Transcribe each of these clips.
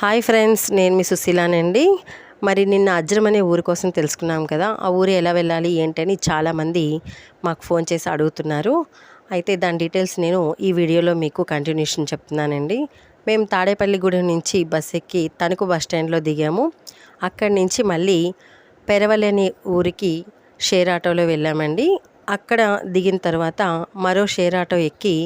Hi friends నేను మీ సుశీలానండి. మరి నిన్న అజ్రం అనే ఊరి కోసం తెలుసుకున్నాం కదా ఆ ఊరు ఎలా వెళ్ళాలి ఏంటని చాలామంది మాకు ఫోన్ చేసి అడుగుతున్నారు. అయితే దాని డీటెయిల్స్ నేను ఈ వీడియోలో మీకు కంటిన్యూషన్ చెప్తున్నానండి. మేము తాడేపల్లిగూడెం నుంచి బస్ ఎక్కి తణుకు బస్ స్టాండ్లో దిగాము. అక్కడి నుంచి మళ్ళీ పెరవలి అనే ఊరికి షేర్ ఆటోలో వెళ్ళామండి. అక్కడ దిగిన తర్వాత మరో షేర్ ఆటో ఎక్కి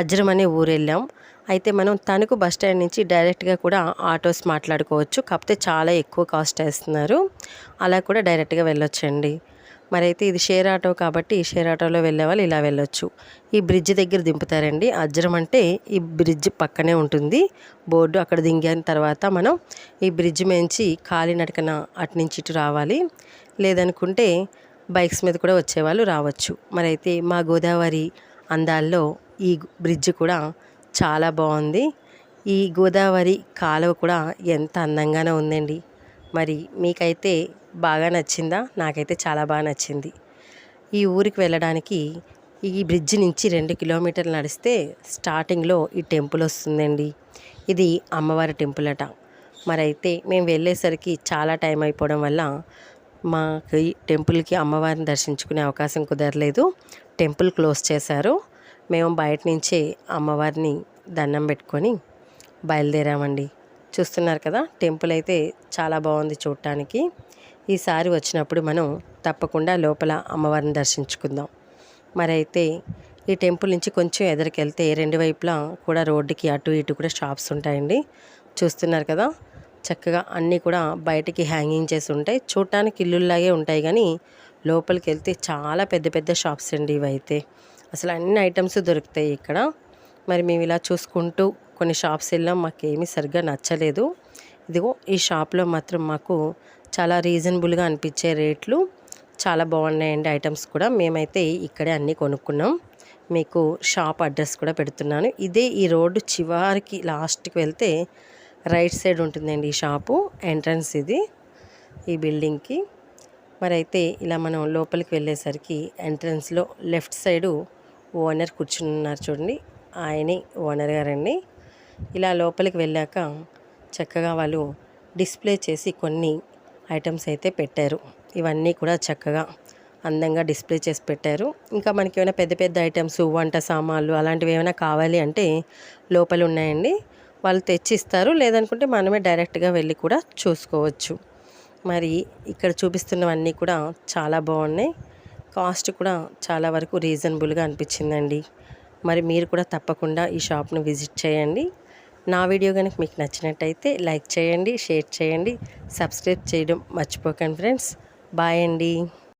అజ్రం అనే ఊరు వెళ్ళాం. అయితే మనం తణుకు బస్ స్టాండ్ నుంచి డైరెక్ట్గా కూడా ఆటోస్ మాట్లాడుకోవచ్చు. కాకపోతే చాలా ఎక్కువ కాస్ట్ వేస్తున్నారు. అలా కూడా డైరెక్ట్గా వెళ్ళొచ్చండి. మరి అయితే ఇది షేర్ ఆటో కాబట్టి షేర్ ఆటోలో వెళ్ళే వాళ్ళు ఇలా వెళ్ళొచ్చు. ఈ బ్రిడ్జ్ దగ్గర దింపుతారండి. అజ్జరం అంటే ఈ బ్రిడ్జ్ పక్కనే ఉంటుంది. బోర్డు అక్కడ దిగిన తర్వాత మనం ఈ బ్రిడ్జ్ మేంచి కాలినడకన అటు నుంచి ఇటు రావాలి. లేదనుకుంటే బైక్స్ మీద కూడా వచ్చేవాళ్ళు రావచ్చు. మరి అయితే మా గోదావరి అందాల్లో ఈ బ్రిడ్జ్ కూడా చాలా బాగుంది. ఈ గోదావరి కాలువ కూడా ఎంత అందంగానే ఉందండి. మరి మీకైతే బాగా నచ్చిందా? నాకైతే చాలా బాగా నచ్చింది. ఈ ఊరికి వెళ్ళడానికి ఈ బ్రిడ్జ్ నుంచి రెండు కిలోమీటర్లు నడిస్తే స్టార్టింగ్లో ఈ టెంపుల్ వస్తుందండి. ఇది అమ్మవారి టెంపుల్ అట. మరైతే మేము వెళ్ళేసరికి చాలా టైం అయిపోవడం వల్ల మాకు ఈ టెంపుల్కి అమ్మవారిని దర్శించుకునే అవకాశం కుదరలేదు. టెంపుల్ క్లోజ్ చేశారు. మేము బయట నుంచే అమ్మవారిని దండం పెట్టుకొని బయలుదేరామండి. చూస్తున్నారు కదా టెంపుల్ అయితే చాలా బాగుంది చూడటానికి. ఈసారి వచ్చినప్పుడు మనం తప్పకుండా లోపల అమ్మవారిని దర్శించుకుందాం. మరైతే ఈ టెంపుల్ నుంచి కొంచెం ఎదురుకెళ్తే రెండు వైపులా కూడా రోడ్డుకి అటు ఇటు కూడా షాప్స్ ఉంటాయండి. చూస్తున్నారు కదా చక్కగా అన్నీ కూడా బయటికి హ్యాంగింగ్ చేసి ఉంటాయి. చూడటానికి ఇల్లుల్లాగే ఉంటాయి కానీ లోపలికి వెళ్తే చాలా పెద్ద పెద్ద షాప్స్ అండి ఇవైతే. అసలు అన్ని ఐటమ్స్ దొరుకుతాయి ఇక్కడ. మరి మేము ఇలా చూసుకుంటూ కొన్ని షాప్స్ వెళ్ళాం. మాకేమీ సరిగ్గా నచ్చలేదు. ఇదిగో ఈ షాప్లో మాత్రం మాకు చాలా రీజనబుల్గా అనిపించే రేట్లు చాలా బాగున్నాయండి ఐటమ్స్ కూడా. మేమైతే ఇక్కడే అన్నీ కొనుక్కున్నాం. మీకు షాప్ అడ్రస్ కూడా పెడుతున్నాను. ఇదే ఈ రోడ్డు చివరికి లాస్ట్కి వెళ్తే రైట్ సైడ్ ఉంటుందండి ఈ షాపు ఎంట్రన్స్ ఇది ఈ బిల్డింగ్కి. మరి అయితే ఇలా మనం లోపలికి వెళ్ళేసరికి ఎంట్రన్స్లో లెఫ్ట్ సైడు ఓనర్ కూర్చున్నారు చూడండి. ఆయనే ఓనర్ గారండి. ఇలా లోపలికి వెళ్ళాక చక్కగా వాళ్ళు డిస్ప్లే చేసి కొన్ని ఐటమ్స్ అయితే పెట్టారు. ఇవన్నీ కూడా చక్కగా అందంగా డిస్ప్లే చేసి పెట్టారు. ఇంకా మనకి ఏమైనా పెద్ద పెద్ద ఐటమ్స్ వంట సామాన్లు అలాంటివి ఏమైనా కావాలి అంటే లోపల ఉన్నాయండి. వాళ్ళు తెచ్చిస్తారు. లేదనుకుంటే మనమే డైరెక్ట్గా వెళ్ళి కూడా చూసుకోవచ్చు. మరి ఇక్కడ చూపిస్తున్నవన్నీ కూడా చాలా బాగున్నాయి. కాస్ట్ కూడా చాలా వరకు రీజనబుల్గా అనిపించిందండి. మరి మీరు కూడా తప్పకుండా ఈ షాప్ను విజిట్ చేయండి. నా వీడియో కనుక మీకు నచ్చినట్టయితే లైక్ చేయండి షేర్ చేయండి సబ్స్క్రైబ్ చేయడం మర్చిపోకండి ఫ్రెండ్స్. బాయ్ అండి.